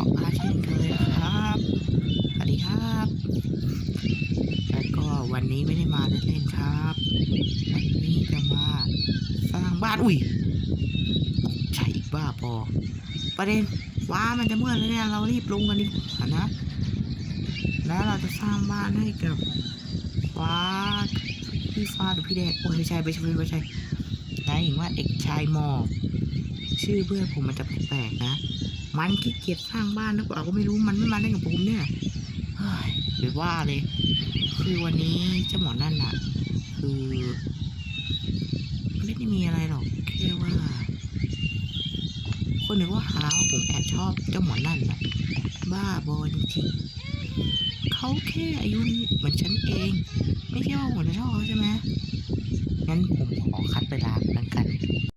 บล็อกอาร์เช่นเคยนะครับ สวัสดีครับ แล้วก็วันนี้ไม่ได้มาเล่นๆครับ วันนี้จะมาสร้างบ้าน อุ้ยใช่อีกบ้าพอประเด็นว้ามันจะเมื่อแล้วเนี่ยเรารีบลงกันดีกว่านะ แล้วเราจะสร้างบ้านให้กับว้าพี่ฟ้าหรือพี่แดงโอ้ยไม่ใช่ไม่ใช่ไม่ใช่นายเห็นว่าเอกชายหมอกชื่อเพื่อนผมมันจะแปลกๆนะ มันขี้เกียจสร้างบ้านหรือเปล่าก็ไม่รู้มันไม่มาเล่นกับผมเนี่ยเฮ้ยหรือว่าเลย คือวันนี้เจ้าหมอนั่นน่ะคือไม่ได้มีอะไรหรอกแค่ว่า คนหนึ่งว่าหาว่าผมแอบชอบเจ้าหมอนั่นน่ะบ้าบอจริงๆเขาแค่อายุเหมือนฉันเอง ไม่ใช่ว่าผมจะชอบเขาใช่ไหมงั้นผมขอคัด